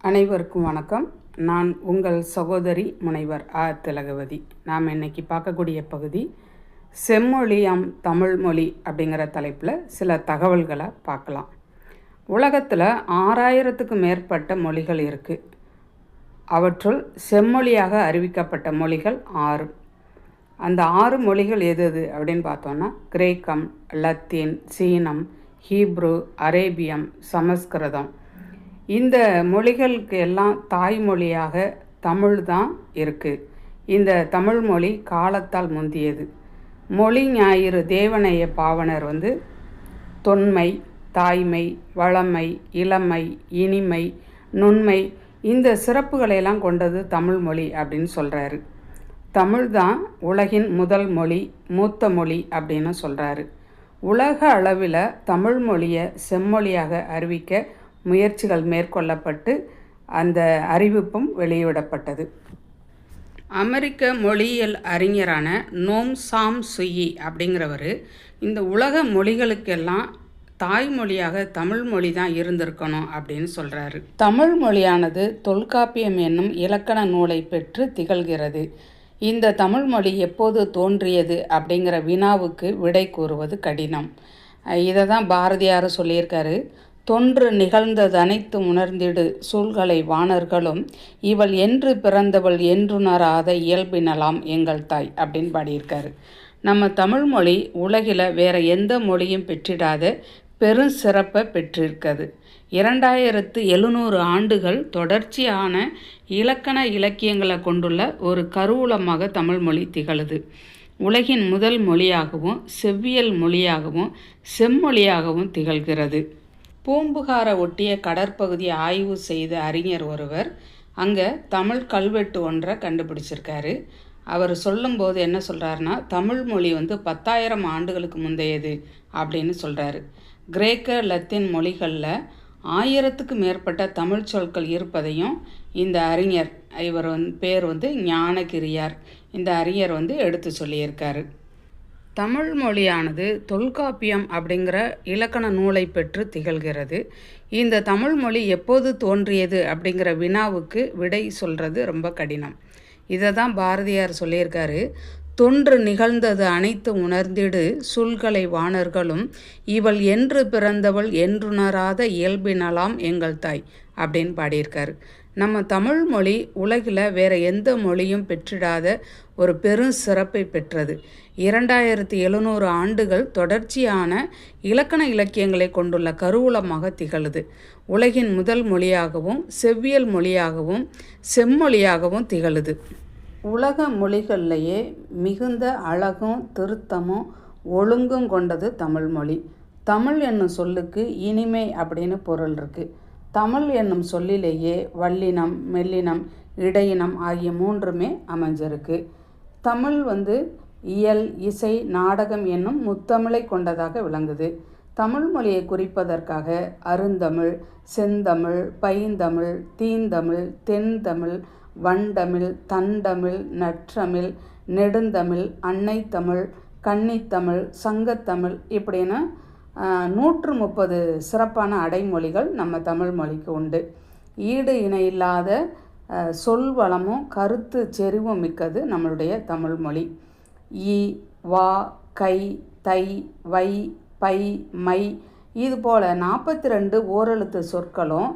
அனைவருக்கும் வணக்கம். நான் உங்கள் சகோதரி முனைவர் ஆ. திலகவதி. நாம் இன்னைக்கு பார்க்கக்கூடிய பகுதி செம்மொழியாம் தமிழ் மொழி அப்படிங்கிற தலைப்பில் சில தகவல்களை பார்க்கலாம். உலகத்தில் ஆறாயிரத்துக்கு மேற்பட்ட மொழிகள் இருக்குது அவற்றுள் செம்மொழியாக அறிவிக்கப்பட்ட மொழிகள் ஆறு. அந்த ஆறு மொழிகள் எது எது அப்படின்னு பார்த்தோன்னா கிரேக்கம் லத்தீன் சீனம் ஹீப்ரு அரேபியம் சமஸ்கிருதம் இந்த மொழிகளுக்கு எல்லாம் தாய்மொழியாக தமிழ் தான் இருக்குது இந்த தமிழ் மொழி காலத்தால் முந்தியது. மொழி ஞாயிறு தேவனைய பாவனர் வந்து தொன்மை தாய்மை வளமை இளமை இனிமை நுண்மை இந்த சிறப்புகளையெல்லாம் கொண்டது தமிழ் மொழி அப்படின்னு சொல்கிறாரு தமிழ் தான் உலகின் முதல் மொழி மூத்த மொழி அப்படின்னு சொல்கிறாரு உலக அளவில் தமிழ் மொழியை செம்மொழியாக அறிவிக்க முயற்சிகள் மேற்கொள்ளப்பட்டு அந்த அறிவிப்பும் வெளியிடப்பட்டது. அமெரிக்க மொழியியல் அறிஞரான நோம் சாம் சுயி அப்படிங்கிறவர் இந்த உலக மொழிகளுக்கெல்லாம் தாய்மொழியாக தமிழ் மொழி தான் இருந்திருக்கணும் அப்படின்னு சொல்கிறாரு தமிழ் மொழியானது தொல்காப்பியம் என்னும் இலக்கண நூலை பெற்று திகழ்கிறது. இந்த தமிழ் மொழி எப்போது தோன்றியது அப்படிங்கிற வினாவுக்கு விடை கூறுவது கடினம். இதை தான் பாரதியார் சொல்லியிருக்காரு. தொன்று நிகழ்ந்தது அனைத்து உணர்ந்திடு. சூழ்களை வாணர்களும் இவள் என்று பிறந்தவள் என்றுணராத இயல்பினலாம் எங்கள் தாய் அப்படின்னு பாடியிருக்காரு. நம்ம தமிழ் மொழி உலகில் வேற எந்த மொழியும் பெற்றிடாத பெரும் சிறப்பை பெற்றிருக்கிறது. இரண்டாயிரத்து எழுநூறு ஆண்டுகள் தொடர்ச்சியான இலக்கண இலக்கியங்களை கொண்டுள்ள ஒரு கருவூலமாக தமிழ் மொழி திகழுது. உலகின் முதல் மொழியாகவும் செவ்வியல் மொழியாகவும் செம்மொழியாகவும் திகழ்கிறது. பூம்புகார ஒட்டிய கடற்பகுதியை ஆய்வு செய்த அறிஞர் ஒருவர் அங்கே தமிழ் கல்வெட்டு ஒன்றை கண்டுபிடிச்சிருக்காரு. அவர் சொல்லும்போது என்ன சொல்கிறாருன்னா தமிழ் மொழி வந்து பத்தாயிரம் ஆண்டுகளுக்கு முந்தையது அப்படின்னு சொல்கிறாரு கிரேக்க லத்தீன் மொழிகளில் ஆயிரத்துக்கு மேற்பட்ட தமிழ் சொற்கள் இருப்பதையும் இந்த அறிஞர் இவர் வந்து பேர் வந்து ஞானகிரியார் இந்த அறிஞர் வந்து எடுத்து சொல்லியிருக்காரு. தமிழ் மொழியானது தொல்காப்பியம் அப்படிங்கிற இலக்கண நூலை பெற்று திகழ்கிறது. இந்த தமிழ் மொழி எப்போது தோன்றியது அப்படிங்கிற வினாவுக்கு விடை சொல்கிறது ரொம்ப கடினம். இதை தான் பாரதியார் சொல்லியிருக்காரு தொன்று நிகழ்ந்தது அனைத்து உணர்ந்திடு சுல்கலை வாணர்களும் இவள் என்று பிறந்தவள் என்றுணராத இயல்பினலாம் எங்கள் தாய் அப்படின்னு பாடியிருக்காரு. நம்ம தமிழ் மொழி உலகில் வேற எந்த மொழியும் பெற்றிடாத ஒரு பெரும் சிறப்பை பெற்றது. இரண்டாயிரத்தி எழுநூறு ஆண்டுகள் தொடர்ச்சியான இலக்கண இலக்கியங்களை கொண்டுள்ள கருவூலமாக திகழுது. உலகின் முதல் மொழியாகவும் செவ்வியல் மொழியாகவும் செம்மொழியாகவும் திகழுது. உலக மொழிகள்லேயே மிகுந்த அழகும் திருத்தமும் ஒழுங்கும் கொண்டது தமிழ் மொழி. தமிழ் என்னும் சொல்லுக்கு இனிமை அப்படின்னு பொருள் இருக்குது தமிழ் என்னும் சொல்லிலேயே வல்லினம் மெல்லினம் இடையினம் ஆகிய மூன்றுமே அமைஞ்சிருக்கு. தமிழ் வந்து இயல் இசை நாடகம் என்னும் முத்தமிழை கொண்டதாக விளங்குது. தமிழ் மொழியை குறிப்பதற்காக அருந்தமிழ் செந்தமிழ் பைந்தமிழ் தீந்தமிழ் தென்தமிழ் வண்டமிழ் தண்டமிழ் நற்றமிழ் நெடுந்தமிழ் அன்னைத்தமிழ் கன்னித்தமிழ் சங்கத்தமிழ் இப்படின்னு நூற்று முப்பது சிறப்பான அடைமொழிகள் நம்ம தமிழ் மொழிக்கு உண்டு. ஈடு இணையில்லாத சொல் வளமும் கருத்து செறிவும் மிக்கது நம்மளுடைய தமிழ் மொழி. ஈ வா கை தை வை பை மை இது போல் நாற்பத்தி ரெண்டு ஓரெழுத்து சொற்களும்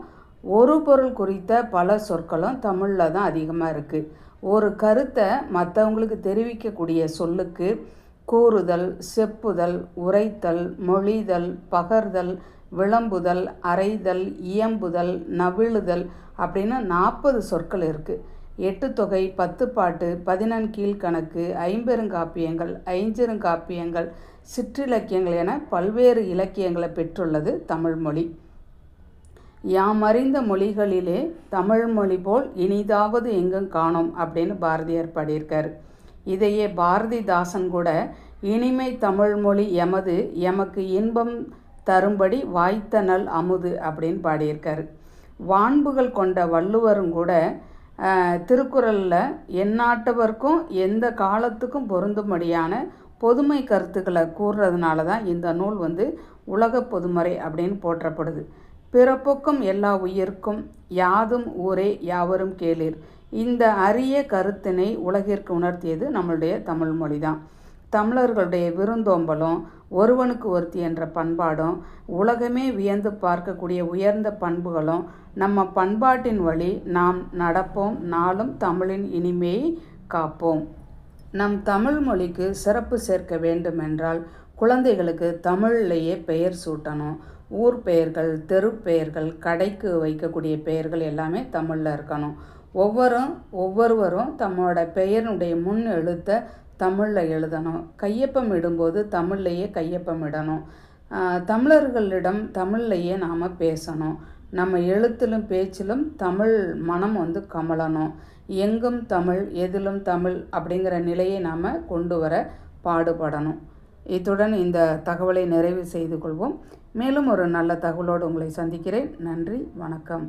ஒரு பொருள் குறித்த பல சொற்களும் தமிழில் தான் அதிகமாக இருக்குது ஒரு கருத்தை மற்றவங்களுக்கு தெரிவிக்கக்கூடிய சொல்லுக்கு கூறுதல் செப்புதல் உரைத்தல் மொழிதல் பகர்தல் விளம்புதல் அறைதல் இயம்புதல் நவிழுதல் அப்படின்னு நாற்பது சொற்கள் இருக்குது எட்டு தொகை பத்து பாட்டு பதினெண் கீழ்கணக்கு ஐம்பெருங்காப்பியங்கள் ஐஞ்சிருங்காப்பியங்கள் சிற்றிலக்கியங்கள் என பல்வேறு இலக்கியங்களை பெற்றுள்ளது தமிழ்மொழி யாமறிந்த மொழிகளிலே தமிழ்மொழி போல் இனிதாவது எங்கும் காணோம் அப்படின்னு பாரதியார் பாடியிருக்கார். இதையே பாரதிதாசன் கூட இனிமை தமிழ்மொழி எமது எமக்கு இன்பம் தரும்படி வாய்த்த நல் அமுது அப்படின்னு பாடியிருக்காரு. வான்புகள் கொண்ட வள்ளுவரும் கூட திருக்குறளில் எந்நாட்டவர்க்கும் எந்த காலத்துக்கும் பொருந்தும்படியான பொதுமை கருத்துக்களை கூறுறதுனால தான் இந்த நூல் வந்து உலக பொதுமறை அப்படின்னு போற்றப்படுது. பிறப்புக்கும் எல்லா உயிருக்கும் யாதும் ஊரே யாவரும் கேளீர். இந்த அரிய கருத்தினை உலகிற்கு உணர்த்தியது நம்மளுடைய தமிழ் மொழி தான் தமிழர்களுடைய விருந்தோம்பலும் ஒருவனுக்கு ஒருத்தி என்ற பண்பாடும் உலகமே வியந்து பார்க்கக்கூடிய உயர்ந்த பண்புகளும் நம்ம பண்பாட்டின் வழி நாம் நடப்போம் நாளும் தமிழின் இனிமையை காப்போம். நம் தமிழ் மொழிக்கு சிறப்பு சேர்க்க வேண்டுமென்றால் குழந்தைகளுக்கு தமிழ்லேயே பெயர் சூட்டணும். ஊர் பெயர்கள் தெரு பெயர்கள் கடைக்கு வைக்கக்கூடிய பெயர்கள் எல்லாமே தமிழில் இருக்கணும். ஒவ்வொரும் ஒவ்வொருவரும் தம்மோட பெயருடைய முன் எழுத்தை தமிழில் எழுதணும். கையொப்பம் இடும்போது தமிழ்லையே கையொப்பம் இடணும். தமிழர்களிடம் தமிழ்லையே நாம் பேசணும். நம்ம எழுத்திலும் பேச்சிலும் தமிழ் மனம் வந்து கமலணும் எங்கும் தமிழ் எதிலும் தமிழ் அப்படிங்கிற நிலையை நாம் கொண்டு வர பாடுபடணும். இத்துடன் இந்த தகவலை நிறைவு செய்து கொள்வோம். மேலும் ஒரு நல்ல தகவலோடு உங்களை சந்திக்கிறேன். நன்றி வணக்கம்.